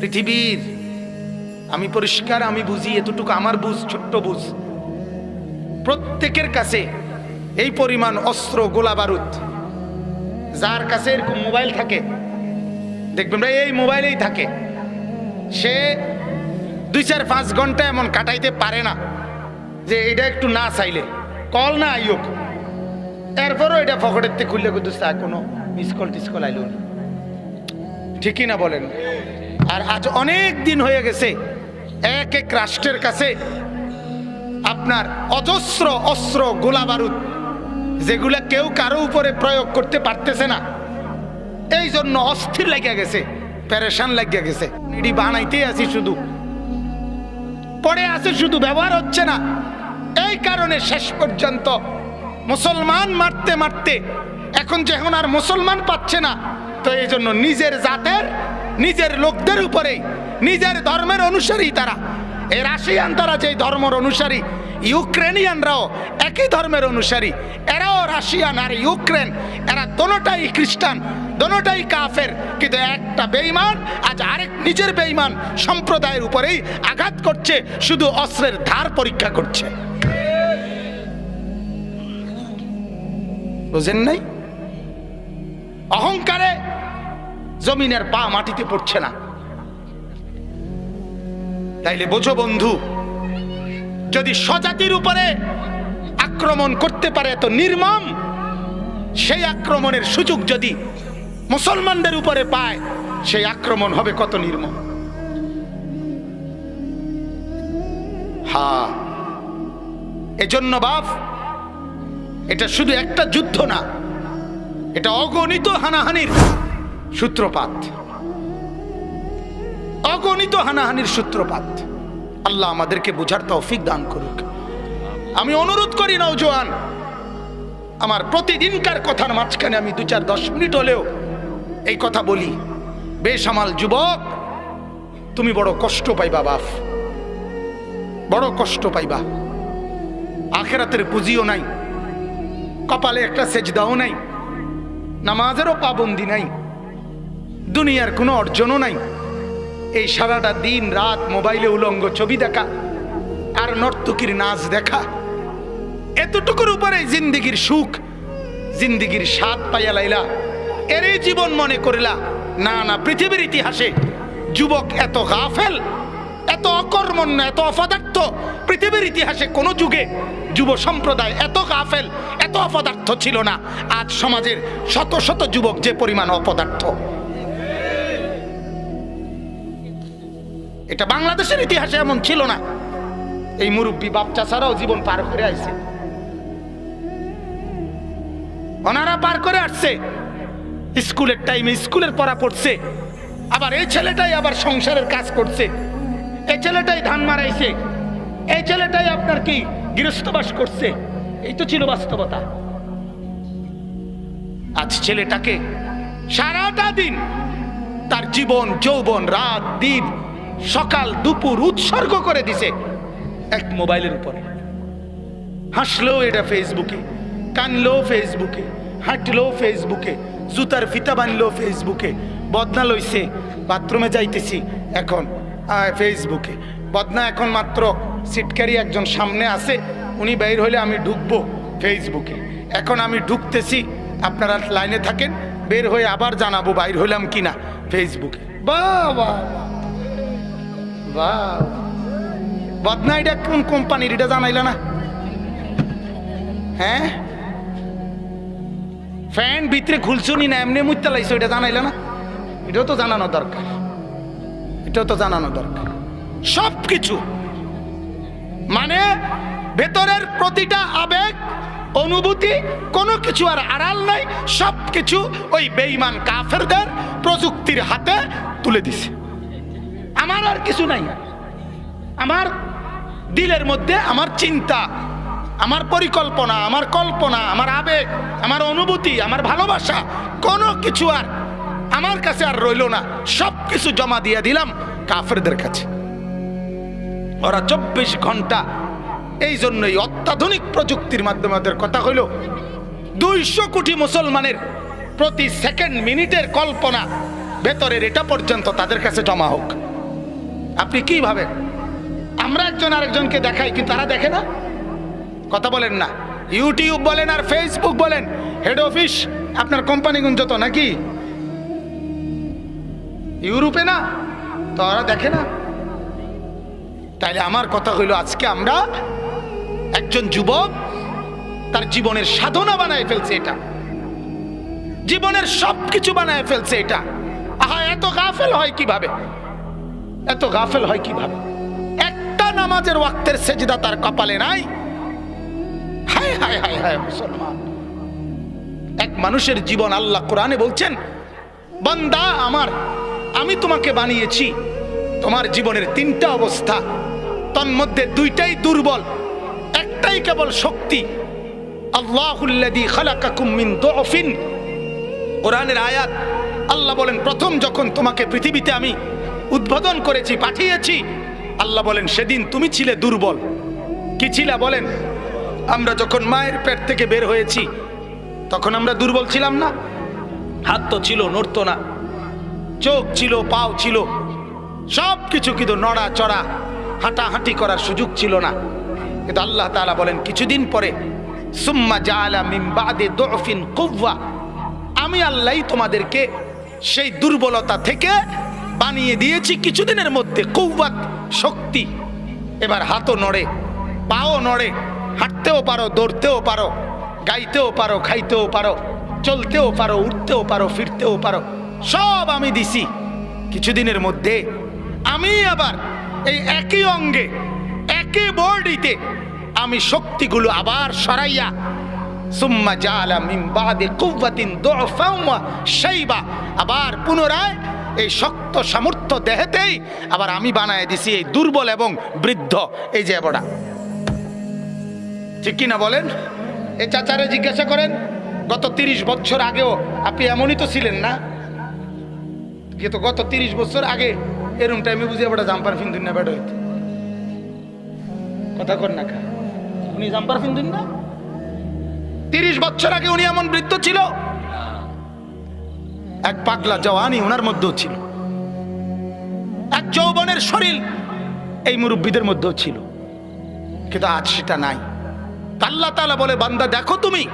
পৃথিবীর। আমি পরিষ্কার, আমি বুঝি, এতটুকু আমার বুঝ, ছোট্ট বুঝ। প্রত্যেকের কাছে এই পরিমাণ অস্ত্র, গোলা বারুদ। যার কাছে এরকম মোবাইল থাকে, দেখবেন ভাই, এই মোবাইলেই থাকে। সে দুই চার পাঁচ ঘণ্টা এমন কাটাইতে পারে না, যে এটা একটু না চাইলে। কল না আইওক এরপরও এটা পকেটের থেকে খুললে কিন্তু কোনো মিস কল টিস কল আইল ঠিকই না বলেন? আর আজ অনেক দিন হয়ে গেছে, এক এক রাষ্ট্রের কাছে আপনার অজস্র অস্ত্র, গোলা বারুদ, যেগুলা কেউ কারও উপরে প্রয়োগ করতে পারতেছে না। এই জন্য অস্থির লাগিয়া গেছে প্যারেশান লাগিয়া গেছে। ইডি বানাইতেই আছি শুধু। পড়ে আছে শুধু, ব্যবহার হচ্ছে না। এই কারণে শেষ পর্যন্ত মুসলমান মারতে মারতে এখন যখন আর মুসলমান পাচ্ছে না, তো এই জন্য নিজের জাতের নিজের লোকদের উপরেই নিজের ধর্মের অনুসারী তারা। এই রাশিয়ান তারা যে ধর্মের অনুসারী, ইউক্রেনিয়ানরাও একই ধর্মের অনুসারী। এরাও রাশিয়ান আর ইউক্রেন, এরা দোনোটাই খ্রিস্টান, দোনোটাই কাফের। কিন্তু একটা বেইমান আজ আরেক নিজের বেইমান সম্প্রদায়ের উপরেই আঘাত করছে, শুধু অস্ত্রের ধার পরীক্ষা করছে। বুঝেন নাই? অহংকারে জমিনের পা মাটিতে পড়ছে না। তাইলে বোঝো বন্ধু, যদি স্বজাতির উপরে আক্রমণ করতে পারে তো নির্মম, সেই আক্রমণের সুযোগ যদি মুসলমানদের উপরে পায়, সেই আক্রমণ হবে কত নির্মম। হা, এজন্য বাপ, এটা শুধু একটা যুদ্ধ না, এটা অগণিত হানাহানির সূত্রপাত। অগণিত হানাহানির সূত্রপাত। আল্লাহ আমাদেরকে বোঝার তৌফিক দান করুক। আমি অনুরোধ করি নৌজওয়ান আমার প্রতিদিনকার কথার মাঝখানে আমি দু চার দশ মিনিট হলেও এই কথা বলি। বেশ বেসামাল যুবক, তুমি বড় কষ্ট পাইবা বাপ। বড় কষ্ট পাইবা। আখেরাতের পুঁজিও নাই। কপালে একটা সেজদাও নাই। নামাজেরও পাবন্দি নাই। দুনিয়ার কোনো অর্জনও নাই। এই সারাটা দিন রাত মোবাইলে উলঙ্গ ছবি দেখা আর নর্তকীর নাচ দেখা। এতটুকুর উপরে জিন্দিগির সুখ, জিন্দিগির স্বাদ পাইয়া লাইলা। এরই জীবন মনে করিলা, না না, পৃথিবীর ইতিহাসে যুবক এত গাফেল, এত অকর্মণ্য, এত অপদার্থ। পৃথিবীর ইতিহাসে কোনো যুগে যুব সম্প্রদায় এত গাফেল, এত অপদার্থ ছিল না। আজ সমাজের শত শত যুবক যে পরিমাণ অপদার্থ। এটা বাংলাদেশের ইতিহাসে এমন ছিল না। এই মুরব্বী বাচ্চা ছাড়াও জীবন পার করে আসছে ওনারা পার করে আসছে। স্কুলের টাইমে স্কুলের পড়া পড়ছে। আবার এই ছেলেটাই আবার সংসারের কাজ করছে। এই ছেলেটাই ধান মারাইছে। এই ছেলেটাই আপনার কি গৃহস্থবাস করছে? এই তো ছিল বাস্তবতা। আজ ছেলেটাকে সারাটা দিন তার জীবন, যৌবন, রাত, দিন সকাল দুপুর উৎসর্গ করে দিছে এক মোবাইলের উপরে। হাসলো এটা ফেসবুকে কানলো ফেসবুকে হাঁটলো ফেসবুকে, জুতার ফিতা বানলো ফেসবুকে, বদনা লইছে, বাথরুমে যাইতেছি এখন ফেসবুকে। বদনা এখন মাত্র সিটকারি একজন সামনে আছে, উনি বাইর হলে আমি ঢুকবো ফেসবুকে। এখন আমি ঢুকতেছি, আপনারা লাইনে থাকেন, বের হয়ে আবার জানাব বাইর হইলাম কিনা ফেসবুকে। বাবা! বদনা এটা কোন কোম্পানির এটা না হ্যাঁ ফ্যান ভিতরে না এমনি এটা না এটাও তো জানানো দরকার এটাও তো জানানো দরকার সব কিছু মানে ভেতরের প্রতিটা আবেগ অনুভূতি কোনো কিছু আর আড়াল নাই সব কিছু ওই বেইমান কাফেরদের প্রযুক্তির হাতে তুলে দিছে আমার আর কিছু নাই। আমার দিলের মধ্যে আমার চিন্তা, আমার পরিকল্পনা, আমার কল্পনা, আমার আবেগ, আমার অনুভূতি, আমার ভালোবাসা, কোনো কিছু আর আমার কাছে আর রইল না। সব কিছু জমা দিয়ে দিলাম কাফেরদের কাছে। ওরা চব্বিশ ঘণ্টা এই জন্যই অত্যাধুনিক প্রযুক্তির মাধ্যমে ওদের কথা হইল। দুইশো কোটি মুসলমানের প্রতি সেকেন্ড মিনিটের কল্পনা, ভেতরের এটা পর্যন্ত তাদের কাছে জমা হোক। আপনি কি ভাবেন? আমরা একজন আরেকজনকে দেখাই, কিন্তু তারা দেখে না? কথা বলেন না। ইউটিউব বলেন আর ফেসবুক বলেন। হেড অফিস আপনার কোম্পানি গুঞ্জত নাকি? ইউরোপে না? তো ওরা দেখে না? তাইলে আমার কথা হইল, আজকে আমরা একজন যুবক, তার জীবনের সাধনা বানায় ফেলছে এটা। জীবনের সব কিছু বানায় ফেলছে এটা। আহা, এত গাফেল হয় কীভাবে? এত গাফেল হয় কীভাবে? একটা নামাজের ওয়াক্তের সেজদা তার কপালে নাই। হায় হায় হায় হায়, মুসলমান। এক মানুষের জীবন আল্লাহ কোরআনে বলছেন, বান্দা আমার, আমি তোমাকে বানিয়েছি। তোমার জীবনের তিনটা অবস্থা। তন্মধ্যে দুইটাই দুর্বল, একটাই কেবল শক্তি। আল্লাহুল্লাদি খালাকাকুম মিন দুআফিন। কোরআনের আয়াত, আল্লাহ বলেন, প্রথম যখন তোমাকে পৃথিবীতে আমি উদ্বোধন করেছি, পাঠিয়েছি। আল্লাহ বলেন, সেদিন তুমি ছিলে দুর্বল। কি ছিলে বলেন? আমরা যখন মায়ের পেট থেকে বের হয়েছি, তখন আমরা দুর্বল ছিলাম না। হাত তো ছিল, নড়তো না। চোখ ছিল, পাও ছিল। সব কিছু কিন্তু নড়া চড়া হাঁটাহাঁটি করার সুযোগ ছিল না। কিন্তু আল্লাহ তাআলা বলেন, কিছুদিন পরে, সুম্মা জাআলা বাদে দুফিন কুওয়া। আমি আল্লাহই তোমাদেরকে সেই দুর্বলতা থেকে বানিয়ে দিয়েছি কিছুদিনের মধ্যে। কৌবাত শক্তি। এবার হাতও নড়ে, পাও নড়ে, হাঁটতেও পারো, দৌড়তেও পারো, গাইতেও পারো, খাইতেও পারো, চলতেও পারো, উঠতেও পারো, ফিরতেও পারো, সব আমি দিছি। কিছুদিনের মধ্যে আমি আবার এই একই অঙ্গে, একই বডিতে আমি শক্তিগুলো আবার সরাইয়া, সুম্মা জালা মিন বাদে কুওয়াতিন ওয়া শাইবা, আবার পুনরায় এই শক্ত সামর্থ্য দেহেতেই আবার আমি বানায় দিছি এই দুর্বল এবং বৃদ্ধ। এই যে বড়া। ঠিক কি না বলেন? এই চাচারে জিজ্ঞাসা করেন, গত তিরিশ বছর আগেও আপনি এমনই তো ছিলেন না? কিন্তু গত তিরিশ বছর আগে এরম টাইমে বুঝে বড় জাম্পার ফিন্দুন না বেড় হইতে। কথা কর না খা। উনি জাম্পার ফিন্দুন না তিরিশ বছর আগে উনি এমন বৃদ্ধ ছিল এক পাগলা জওয়ানি ওনার মধ্যেও ছিল। এক যৌবনের শরীর এই মুরব্বীদের মধ্যেও ছিল। কিন্তু আজ সেটা নাই। আল্লাহ তালা বলে, বান্দা, দেখো তুমি,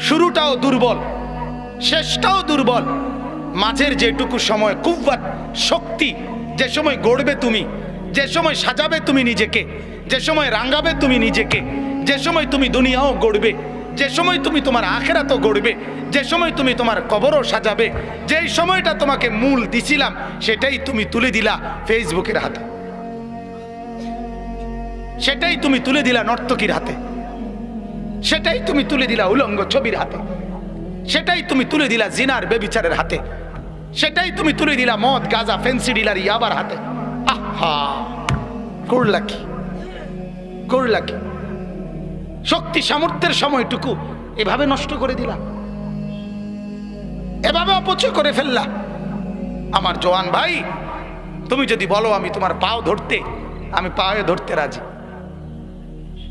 শুরুটাও দুর্বল, শেষটাও দুর্বল। মাঝের যেটুকু সময় কুব্বাত শক্তি, যে সময় গড়বে তুমি, যে সময় সাজাবে তুমি নিজেকে, যে সময় রাঙ্গাবে তুমি নিজেকে, যে সময় তুমি দুনিয়াও গড়বে, যে সময় তুমি তোমার আখেরাতও গড়বে যে সময় তুমি তোমার কবরও সাজাবে, যেই সময়টা তোমাকে মূল দিছিলাম, সেটাই তুমি তুলে দিলা ফেসবুকের হাতে। সেটাই তুমি তুলে দিলা নর্তকীর হাতে। সেটাই তুমি তুলে দিলা উলঙ্গ ছবির হাতে। সেটাই তুমি তুলে দিলা জিনার বেবিচারের হাতে। সেটাই তুমি তুলে দিলা মদ, গাজা, ফেন্সি ডিলার ইয়াবার হাতে। আহা! কি করলা কি শক্তি সামর্থ্যের সময়টুকু এভাবে নষ্ট করে দিলা। এভাবে অপচয় করে ফেললা। আমার জওয়ান ভাই, তুমি যদি বলো আমি তোমার পাও ধরতে, আমি পায়ে ধরতে রাজি।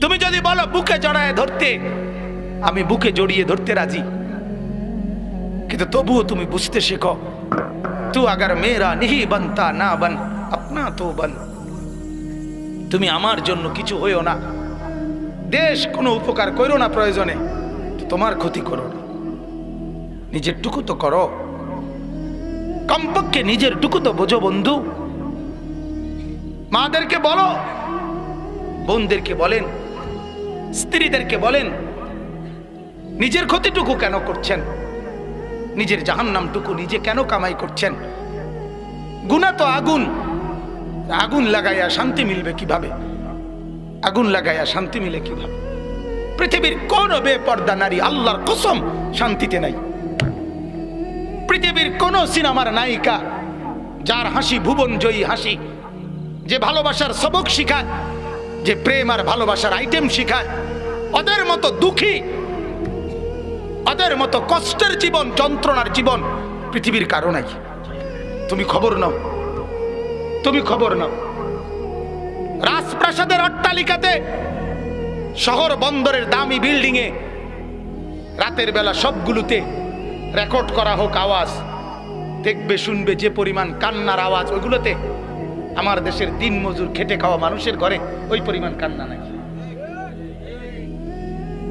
তুমি যদি বলো বুকে জড়ায় ধরতে, আমি বুকে জড়িয়ে ধরতে রাজি। কিন্তু তবুও তুমি বুঝতে শেখো, তু আগার মেয়েরা নিহি বানতা না বান, আপনা তো বান। তুমি আমার জন্য কিছু হইও না। দেশ কোনো উপকার করো না প্রয়োজনে, তোমার ক্ষতি করো না। নিজের টুকু তো করো। কমপক্ষে নিজের টুকু তো বোঝো, বন্ধু। মাদেরকে বলো, বোনদেরকে বলেন, স্ত্রীদেরকে বলেন, নিজের ক্ষতিটুকু কেন করছেন? নিজের জাহান্নামটুকু নিজে কেন কামাই করছেন? গুণা তো আগুন। আগুন লাগাইয়া শান্তি মিলবে কীভাবে? আগুন লাগাইয়া শান্তি মিলে কীভাবে? পৃথিবীর কোন বেপর্দা নারী আল্লাহর কসম শান্তিতে নাই। পৃথিবীর কোন সিনেমার নায়িকা যার হাসি ভুবন জয়ী হাসি, যে ভালোবাসার সবক শিখায়, যে প্রেম আর ভালোবাসার আইটেম শিখায়, ওদের মতো দুঃখী, ওদের মতো কষ্টের জীবন, যন্ত্রণার জীবন পৃথিবীর কারও নাই। তুমি খবর নাও। তুমি খবর নাও। রাজপ্রাসাদের অট্টালিকাতে, শহর বন্দরের দামি বিল্ডিং এ রাতের বেলা সবগুলোতে রেকর্ড করা হোক আওয়াজ, দেখবে, শুনবে যে পরিমাণ কান্নার আওয়াজ, ওইগুলোতে আমার দেশের দিন মজুর খেটে খাওয়া মানুষের ঘরে ওই পরিমাণ কান্না নাই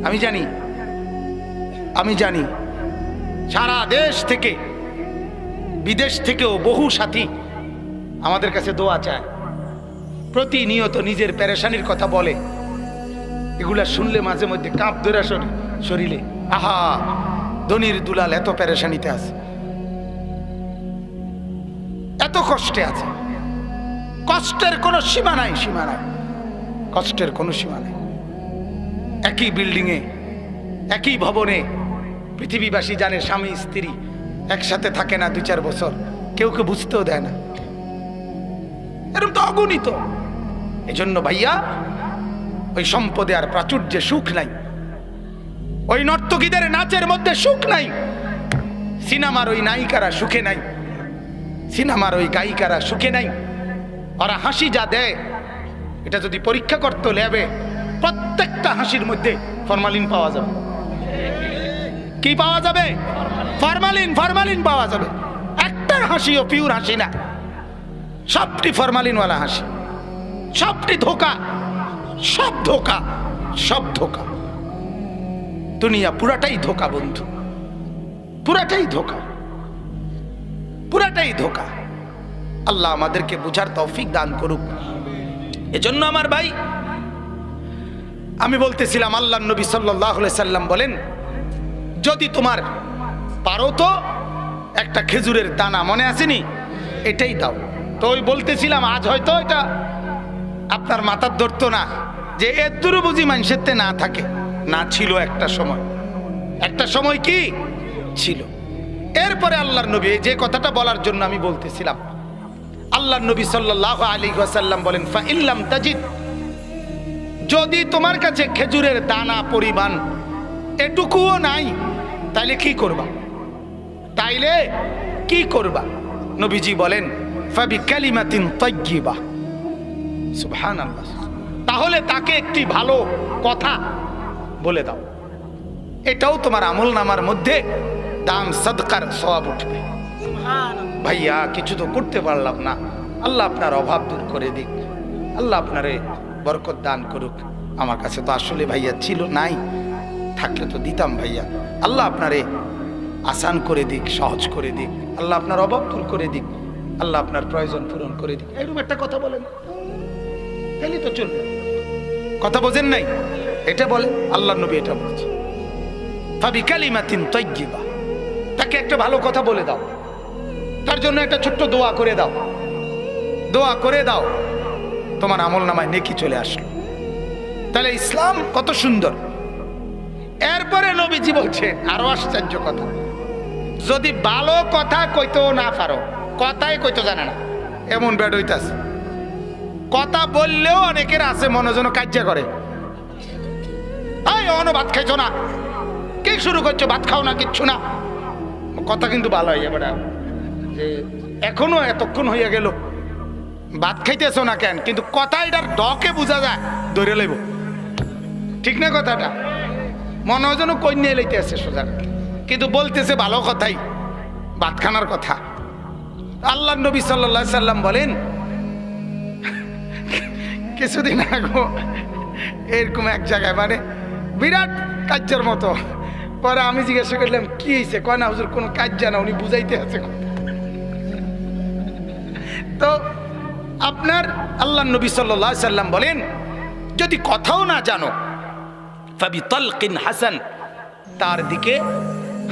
আমি জানি আমি জানি, সারা দেশ থেকে, বিদেশ থেকেও বহু সাথী আমাদের কাছে দোয়া চায়। প্রতিনিয়ত নিজের প্যারেশানির কথা বলে, এগুলা শুনলে মাঝে মধ্যে কাঁপ ধরে শরীরে, আহা! ধনির দুলাল এত প্যারেশানিতে আছে। এত কষ্টে আছে। কষ্টের কোনো সীমা নাই সীমা নাই। কষ্টের কোনো সীমা নাই। একই বিল্ডিংয়ে একই ভবনে পৃথিবীবাসী জানে স্বামী, স্ত্রী একসাথে থাকে না দুই চার বছর। কেউ কেউ বুঝতেও দেয় না। এরকম তো অগণিত। এজন্য ভাইয়া, ওই সম্পদে আর প্রাচুর্যে সুখ নাই। ওই নর্তকীদের নাচের মধ্যে সুখ নাই। সিনেমার ওই নায়িকারা সুখে নাই। সিনেমার ওই গায়িকারা সুখে নাই। ওরা হাসি যা দেয়, এটা যদি পরীক্ষা করতো ল্যাবে প্রত্যেকটা হাসির মধ্যে ফরমালিন পাওয়া যাবে। কি পাওয়া যাবে? ফরমালিন ফরমালিন পাওয়া যাবে। একটা হাসিও পিওর হাসি না। সবটি ফরমালিনওয়ালা হাসি। সবটি ধোকা। সব ধোকা সব ধোকা। দুনিয়া পুরাটাই ধোকা, বন্ধু। পুরাটাই ধোকা। পুরাটাই ধোকা। আল্লাহ আমাদেরকে বুঝার তৌফিক দান করুক। এজন্য আমার ভাই, আমি বলতেছিলাম, আল্লাহ নবী সাল্লাম বলেন, যদি তোমার পারো তো, একটা খেজুরের দানা, মনে আসেনি? এটাই দাও। তো ওই বলতেছিলাম, আজ হয়তো এটা আপনার মাথার ধরতো না, যে এর দূর বুঝি মানুষেরতে না থাকে। না ছিল একটা সময়। একটা সময় কি? ছিল। এরপরে আল্লাহর নবী যে কথাটা বলার জন্য আমি বলতেছিলাম আল্লাহ নবী সাল্লাহ আলী ওয়াসাল্লাম বলেন ফা ইল্লাম তাজিদ। যদি তোমার কাছে খেজুরের দানা পরিমাণ এটুকুও নাই, তাইলে কি করবা? তাইলে কি করবা? নবীজি বলেন, ফাবি কালিমাতিন তৈবা সুবহান তাহলে তাকে একটি ভালো কথা বলে দাও। এটাও তোমার আমল নামার মধ্যে দান সদকার সব উঠবে। ভাইয়া, কিছু তো করতে পারলাম না। আল্লাহ আপনার অভাব দূর করে দিক। আল্লাহ আপনারে বরকত দান করুক। আমার কাছে তো আসলে ভাইয়া ছিল, নাই। থাকলে তো দিতাম ভাইয়া। আল্লাহ আপনারে আসান করে দিক, সহজ করে দিক। আল্লাহ আপনার অভাব দূর করে দিক। আল্লাহ আপনার প্রয়োজন পূরণ করে দিক। এরকম একটা কথা বলেন। তাহলে তো চলবে। কথা বোঝেন নাই? এটা বলে আল্লাহ নবী এটা বলছে। ফাবি কালিমাতিন তৈগিবা তাকে একটা ভালো কথা বলে দাও। তার জন্য একটা ছোট্ট দোয়া করে দাও। দোয়া করে দাও। তোমার আমল নামায় নেকি চলে আসলো। তাহলে ইসলাম কত সুন্দর। এরপরে নবীজি বলছে, আরও আশ্চর্য কথা। যদি ভালো কথা কইতেও না পারো, কথাই কইতে জানে না। এমন ব্যাড হইতাছে। কথা বললেও অনেকের আছে মনোজন কার্য করে। এই অন ভাত খাইছো না। কে শুরু করছ? ভাত খাও না, কিচ্ছু না। কথা কিন্তু ভালো হয়ে যাবে যে এখনও এতক্ষণ হইয়া গেল। ভাত খাইতেছো না কেন? কিন্তু কথা এটার ডকে বোঝা যায়। ধরে লইব। ঠিক না কথাটা? মনে হয় যেন কন্যা লইতে আছে সোজা। কিন্তু বলতেছে ভালো কথাই। ভাত খানার কথা। আল্লাহ নবী সাল্লা সাল্লাম বলেন, কিছুদিন আগো এরকম এক জায়গায় মানে বিরাট কার্যের মতো পরে আমি জিজ্ঞাসা করলাম কি হয়েছে কয় না হুজুর কোনো কাজ জানা উনি বুঝাইতে আছে তো আপনার আল্লাহ নবী সাল্লাহ সাল্লাম বলেন যদি কথাও না জানো ফাবি তলকিন হাসান তার দিকে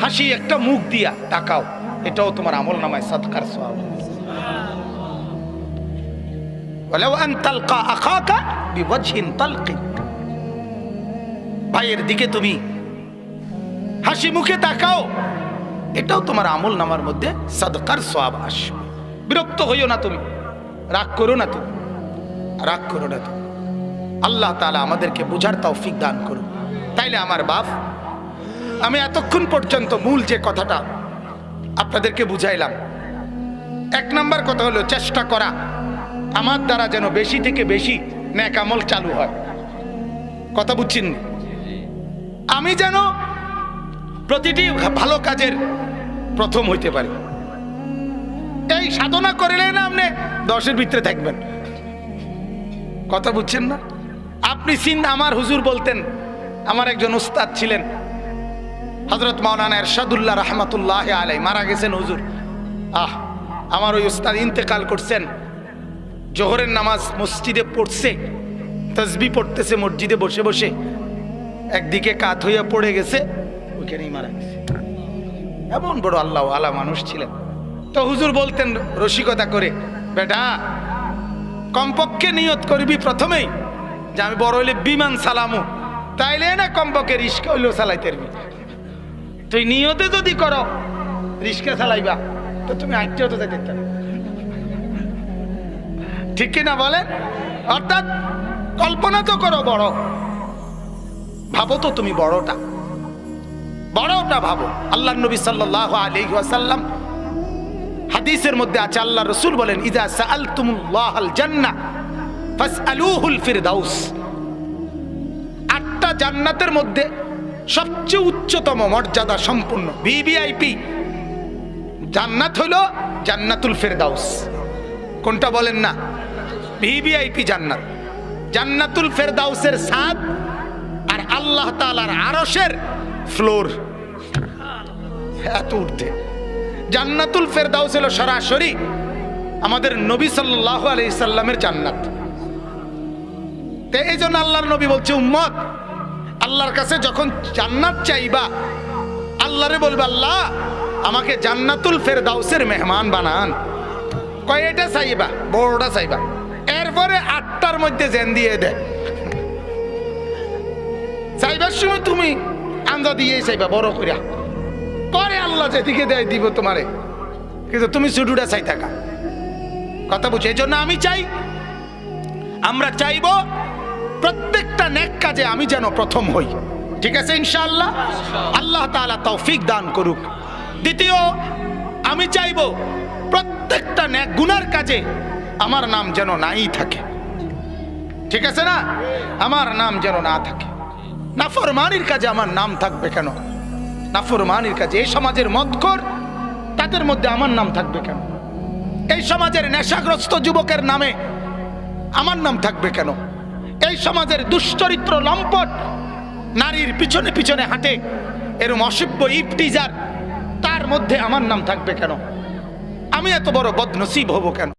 হাসি একটা মুখ দিয়া তাকাও এটাও তোমার আমল নামায় সৎকার সওয়াব ولو أن تلقى أخاك بوجه طلق ভাইয়ের দিকে তুমি হাসি মুখে তাকাও। এটাও তোমার আমল নামার মধ্যে সদকার সওয়াব আসবে। বিরক্ত হইও না তুমি, রাগ করো না তুমি, রাগ করো না তুমি। আল্লাহ তাআলা আমাদেরকে বুঝার তৌফিক দান করুন। তাইলে আমার বাপ, আমি এতক্ষণ পর্যন্ত মূল যে কথাটা আপনাদেরকে বুঝাইলাম, এক নম্বর কথা হলো চেষ্টা করা। আমার দ্বারা যেন বেশি থেকে বেশি ন্যাকামল চালু হয়। কথা বুঝছেন আমি যেন প্রতিটি ভালো কাজের প্রথম হইতে পারি। এই সাধনা করলে না আপনি দশের ভিতরে থাকবেন। কথা বুঝছেন না? আপনি সিন আমার হুজুর বলতেন, আমার একজন উস্তাদ ছিলেন হজরত মাওলানা এরশাদুল্লাহ রহমতুল্লাহ আলাই মারা গেছেন হুজুর। আহ, আমার ওই উস্তাদ ইন্তেকাল করছেন, জোহরের নামাজ মসজিদে পড়ছে তসবি পড়তেছে মসজিদে বসে বসে। একদিকে কাত হইয়া পড়ে গেছে, ওইখানেই মারা গেছে। এমন বড় আল্লাহ আলা মানুষ ছিলেন। তো হুজুর বলতেন রসিকতা করে, বেটা, কমপক্ষে নিয়ত করবি প্রথমেই যে আমি বড় হইলে বিমান চালামু তাইলে না কমপক্ষে রিস্কা হইলেও চালাইতে পারবি। তুই নিয়তে যদি করো, রিস্কা চালাইবা তো তুমি আটটিও তো পারবে। ঠিক কিনা বলেন? অর্থাৎ কল্পনা তো করো বড়। ভাবো তো তুমি বড়টা। বড়টা ভাবো। আল্লাহ নবী সাল্লাহ আলী ওয়াসাল্লাম হাদিসের মধ্যে আছে আল্লাহ রসুল বলেন আটটা জান্নাতের মধ্যে সবচেয়ে উচ্চতম মর্যাদা সম্পূর্ণ, ভিভিআইপি। জান্নাত হইল জান্নাতুল ফেরদাউস। কোনটা বলেন না? ভিভিআইপি জান্নাত। জান্নাতুল ফেরদাউসের সাদ আল্লাহ তাআলার আরশের ফ্লোর। এত ঊর্ধ্বে। জান্নাতুল ফেরদাউস হলো সরাসরি আমাদের নবী সাল্লাল্লাহু আলাইহি সাল্লামের জান্নাত। এই জন্য আল্লাহর নবী বলছে, উম্মত, আল্লাহর কাছে যখন জান্নাত চাইবা, আল্লাহরে বলবে, আল্লাহ, আমাকে জান্নাতুল ফেরদাউসের মেহমান বানান। কয়টা চাইবা? বড়টা চাইবা। এরপরে আটটার মধ্যে জেন দিয়ে দেয় চাইবার সময় তুমি আন্দা দিয়ে চাইবা বড় করিয়া পরে আল্লাহ যেদিকে দেয় দিব তোমারে। কিন্তু তুমি ছুটুটা চাই থাকা। কথা বুঝছ? এই জন্য আমি চাই, আমরা চাইব প্রত্যেকটা নেক কাজে আমি যেন প্রথম হই। ঠিক আছে, ইনশাআল্লাহ? আল্লাহ তাআলা তৌফিক দান করুক। দ্বিতীয়, আমি চাইব প্রত্যেকটা নেক গুনার কাজে আমার নাম যেন নাই থাকে। ঠিক আছে না? আমার নাম যেন না থাকে। নাফরমানির কাজে আমার নাম থাকবে কেন? নাফরমানির কাজে এই সমাজের মদকর তাদের মধ্যে আমার নাম থাকবে কেন? এই সমাজের নেশাগ্রস্ত যুবকের নামে আমার নাম থাকবে কেন? এই সমাজের দুশ্চরিত্র লম্পট, নারীর পিছনে পিছনে হাঁটে এরম অসভ্য ইপটিজার, তার মধ্যে আমার নাম থাকবে কেন? আমি এত বড় বদনসিব হব কেন?